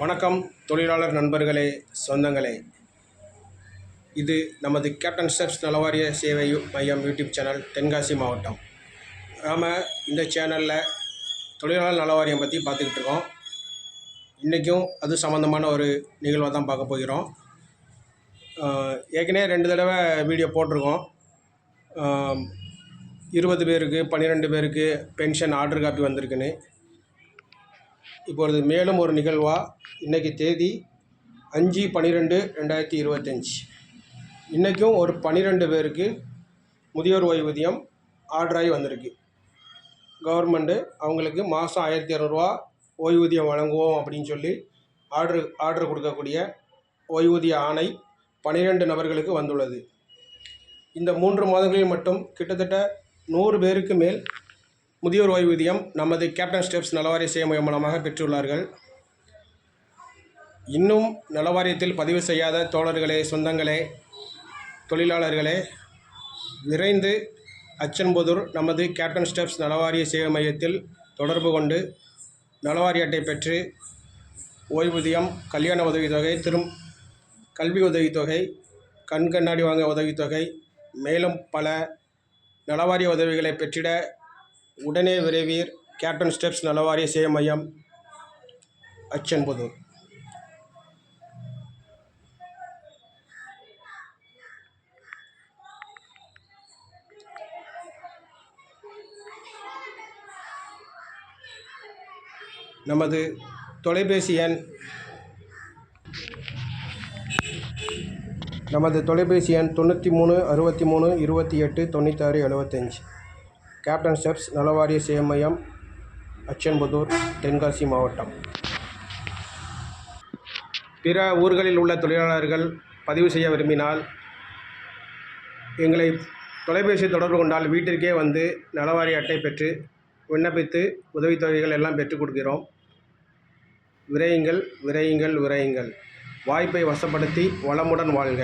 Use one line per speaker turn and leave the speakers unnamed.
வணக்கம் தொழிலாளர் நண்பர்களே சொந்தங்களே. இது நமது கேப்டன் ஸ்டெப்ஸ் நலவாரிய சேவை மையம் யூடியூப் சேனல் தென்காசி மாவட்டம். நாம் இந்த சேனலில் தொழிலாளர் நலவாரியம் பற்றி பார்த்துக்கிட்டு இருக்கோம். இன்றைக்கும் அது சம்மந்தமான ஒரு நிகழ்வை தான் பார்க்க போகிறோம். ஏற்கனவே ரெண்டு தடவை வீடியோ போட்டிருக்கோம். இருபது பேருக்கு பன்னிரெண்டு பேருக்கு பென்ஷன் ஆர்டர் காப்பி வந்திருக்குன்னு. இப்பொழுது மேலும் ஒரு நிகழ்வாக இன்றைக்கி தேதி அஞ்சு பன்னிரெண்டு ரெண்டாயிரத்தி இருபத்தஞ்சி. இன்றைக்கும் ஒரு பன்னிரெண்டு பேருக்கு முதியோர் ஓய்வூதியம் ஆர்டராகி வந்திருக்கு. கவர்மெண்ட்டு அவங்களுக்கு மாதம் ஆயிரத்தி இரநூறுவா ஓய்வூதியம் வழங்குவோம் அப்படின்னு சொல்லி ஆர்டர் ஆர்டர் கொடுக்கக்கூடிய ஓய்வூதிய ஆணை பன்னிரெண்டு நபர்களுக்கு வந்துள்ளது. இந்த மூன்று மாதங்களில் மட்டும் கிட்டத்தட்ட நூறு பேருக்கு மேல் முதியோர் ஓய்வூதியம் நமது கேப்டன் ஸ்டெப்ஸ் நலவாரிய சேவை மூலமாக பெற்றுள்ளார்கள். இன்னும் நலவாரியத்தில் பதிவு செய்யாத தோழர்களே சொந்தங்களே தொழிலாளர்களே விரைந்து அச்சன்புதூர் நமது கேப்டன் ஸ்டெப்ஸ் நலவாரிய சேவை மையத்தில் தொடர்பு கொண்டு நலவாரிய அட்டை பெற்று ஓய்வூதியம் கல்யாண உதவித்தொகை திரும் கல்வி உதவித்தொகை கண் கண்ணாடி வாங்க உதவித்தொகை மேலும் பல நலவாரிய உதவிகளை பெற்றிட உடனே விரைவீர். கேப்டன் ஸ்டெப்ஸ் நலவாரிய சேவை மையம் அச்சன்புதூர். நமது தொலைபேசி எண் நமது தொலைபேசி எண் தொண்ணூற்றி மூணு அறுபத்தி மூணு இருபத்தி எட்டு தொண்ணூற்றாறு எழுபத்தஞ்சி கேப்டன் ஸ்டெப்ஸ் நலவாரிய சேமையம் அச்சன்புதூர் தென்காசி மாவட்டம். பிற ஊர்களில் உள்ள தொழிலாளர்கள் பதிவு செய்ய விரும்பினால் எங்களை தொலைபேசி தொடர்பு கொண்டால் வீட்டிற்கே வந்து நலவாரி அட்டை பெற்று விண்ணப்பித்து உதவித்தொகைகள் எல்லாம் பெற்றுக் கொடுக்கிறோம். விரையுங்கள் விரையுங்கள் விரையுங்கள். வாய்ப்பை வசப்படுத்தி வளமுடன் வாழ்க.